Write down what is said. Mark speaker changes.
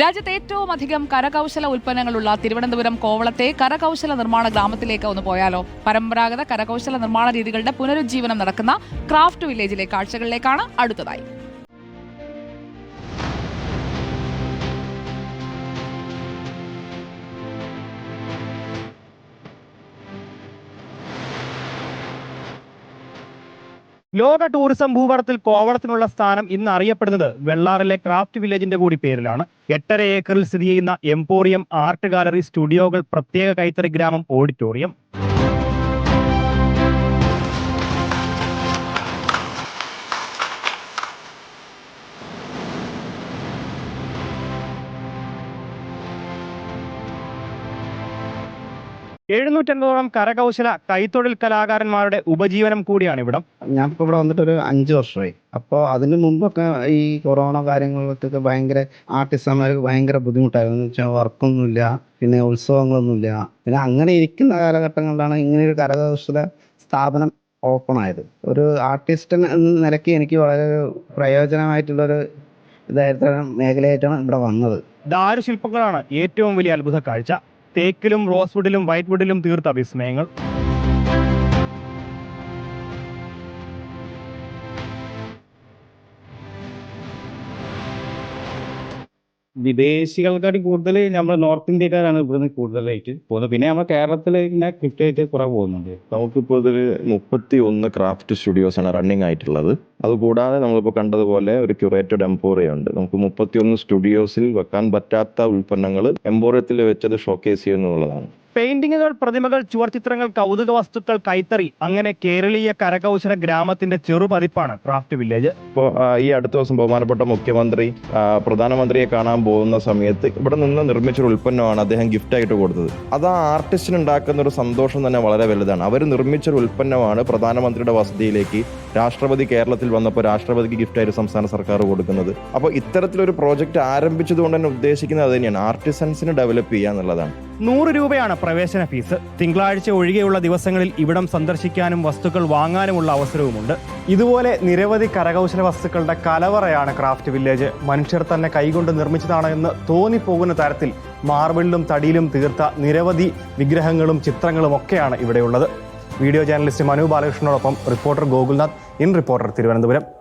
Speaker 1: രാജ്യത്തെ ഏറ്റവും അധികം കരകൗശല ഉൽപ്പന്നങ്ങളുള്ള തിരുവനന്തപുരം കോവളത്തെ കരകൗശല നിർമ്മാണ ഗ്രാമത്തിലേക്ക് ഒന്ന് പോയാലോ? പരമ്പരാഗത കരകൗശല നിർമ്മാണ രീതികളുടെ പുനരുജ്ജീവനം നടക്കുന്ന ക്രാഫ്റ്റ് വില്ലേജിലെ കാഴ്ചകളിലേക്കാണ് അടുത്തതായി.
Speaker 2: ലോക ടൂറിസം ഭൂപടത്തിൽ കോവളത്തിനുള്ള സ്ഥാനം ഇന്ന് അറിയപ്പെടുന്നത് വെള്ളാറിലെ ക്രാഫ്റ്റ് വില്ലേജിന്റെ കൂടി പേരിലാണ്. എട്ടര ഏക്കറിൽ സ്ഥിതി ചെയ്യുന്ന എംപോറിയം ആർട്ട് ഗാലറി സ്റ്റുഡിയോകൾ പ്രത്യേക കൈത്തറി ഗ്രാമം ഓഡിറ്റോറിയം. എഴുന്നൂറ്റൻപതോളം കരകൗശല കൈത്തൊഴിൽ കലാകാരന്മാരുടെ ഉപജീവനം കൂടിയാണ് ഇവിടം.
Speaker 3: ഞാൻ ഇപ്പോൾ ഇവിടെ വന്നിട്ട് ഒരു അഞ്ച് വർഷമായി. അപ്പോൾ അതിന് മുമ്പൊക്കെ ഈ കൊറോണ കാര്യങ്ങളൊക്കെ ഭയങ്കര ആർട്ടിസ്റ്റന്മാർക്ക് ഭയങ്കര ബുദ്ധിമുട്ടായിരുന്നു. എന്ന് വെച്ചാൽ വർക്കൊന്നുമില്ല പിന്നെ ഉത്സവങ്ങളൊന്നുമില്ല. പിന്നെ അങ്ങനെ ഇരിക്കുന്ന കാലഘട്ടങ്ങളിലാണ് ഇങ്ങനെ ഒരു കരകൗശല സ്ഥാപനം ഓപ്പൺ ആയത്. ഒരു ആർട്ടിസ്റ്റ് എന്ന നിലയ്ക്ക് എനിക്ക് വളരെ പ്രയോജനമായിട്ടുള്ളൊരു ഇതായിട്ടാണ് മേഖലയായിട്ടാണ് ഇവിടെ വന്നത്.
Speaker 2: ദാരുശില്പങ്ങളാണ് ഏറ്റവും വലിയ അത്ഭുത കാഴ്ച. തേക്കിലും റോസ്വുഡിലും വൈറ്റ്വുഡിലും തീർത്ത വിസ്മയങ്ങൾ.
Speaker 4: വിദേശികൾക്കാട്ടി കൂടുതൽ നമ്മൾ നോർത്ത് ഇന്ത്യക്കാരാണ് ഇവിടുന്ന് കൂടുതലായിട്ട് പോകുന്നത്. പിന്നെ നമ്മൾ കേരളത്തിൽ ഇങ്ങനെ കൃത്യമായിട്ട് കുറവ് പോകുന്നുണ്ട്.
Speaker 5: നമുക്കിപ്പോൾ ഇതിൽ മുപ്പത്തി ഒന്ന് ക്രാഫ്റ്റ് സ്റ്റുഡിയോസ് ആണ് റണ്ണിങ് ആയിട്ടുള്ളത്. അതുകൂടാതെ നമ്മളിപ്പോൾ കണ്ടതുപോലെ ഒരു ക്യൂറേറ്റഡ് എംപോറിയം ഉണ്ട്. നമുക്ക് മുപ്പത്തി ഒന്ന് സ്റ്റുഡിയോസിൽ വെക്കാൻ പറ്റാത്ത ഉൽപ്പന്നങ്ങൾ എംപോറിയത്തിൽ വെച്ചത് ഷോക്കേസ് ചെയ്യുന്നുള്ളതാണ്.
Speaker 2: പെയിന്റിങ്ങുകൾ പ്രതിമകൾ ചുവർചിത്രങ്ങൾ കൗതുക വസ്തുക്കൾ കൈത്തറി അങ്ങനെ കേരളീയ കരകൗശല ഗ്രാമത്തിന്റെ ചെറുപതിപ്പാണ് ക്രാഫ്റ്റ് വില്ലേജ്.
Speaker 5: ഇപ്പോൾ ഈ അടുത്ത ദിവസം ബഹുമാനപ്പെട്ട മുഖ്യമന്ത്രി പ്രധാനമന്ത്രിയെ കാണാൻ പോകുന്ന സമയത്ത് ഇവിടെ നിന്ന് നിർമ്മിച്ചൊരു ഉൽപ്പന്നമാണ് അദ്ദേഹം ഗിഫ്റ്റ് ആയിട്ട് കൊടുത്തത്. അത് ആ ആർട്ടിസ്റ്റിന് ഉണ്ടാക്കുന്ന ഒരു സന്തോഷം തന്നെ വളരെ വലുതാണ്. അവർ നിർമ്മിച്ചൊരു ഉൽപ്പന്നമാണ് പ്രധാനമന്ത്രിയുടെ വസതിയിലേക്ക് രാഷ്ട്രപതി കേരളത്തിൽ വന്നപ്പോൾ രാഷ്ട്രപതിക്ക് ഗിഫ്റ്റ് ആയിട്ട് സംസ്ഥാന സർക്കാർ കൊടുക്കുന്നത്. അപ്പോൾ ഇത്തരത്തിലൊരു പ്രോജക്റ്റ് ആരംഭിച്ചതുകൊണ്ട് തന്നെ ഉദ്ദേശിക്കുന്നത് അത് തന്നെയാണ്. ആർട്ടിസൻസിന് ഡെവലപ്പ് ചെയ്യുക എന്നുള്ളതാണ്.
Speaker 2: നൂറ് രൂപയാണ് പ്രവേശന ഫീസ്. തിങ്കളാഴ്ച ഒഴികെയുള്ള ദിവസങ്ങളിൽ ഇവിടം സന്ദർശിക്കാനും വസ്തുക്കൾ വാങ്ങാനുമുള്ള അവസരവുമുണ്ട്. ഇതുപോലെ നിരവധി കരകൗശല വസ്തുക്കളുടെ കലവറയാണ് ക്രാഫ്റ്റ് വില്ലേജ്. മനുഷ്യർ തന്നെ കൈകൊണ്ട് നിർമ്മിച്ചതാണ് എന്ന് തോന്നിപ്പോകുന്ന തരത്തിൽ മാർബിളിലും തടിയിലും തീർത്ത നിരവധി വിഗ്രഹങ്ങളും ചിത്രങ്ങളും ഒക്കെയാണ് ഇവിടെയുള്ളത്. Video journalist Manu ബാലകൃഷ്ണനോടൊപ്പം reporter Gokulnath in reporter Thiruvananthapuram.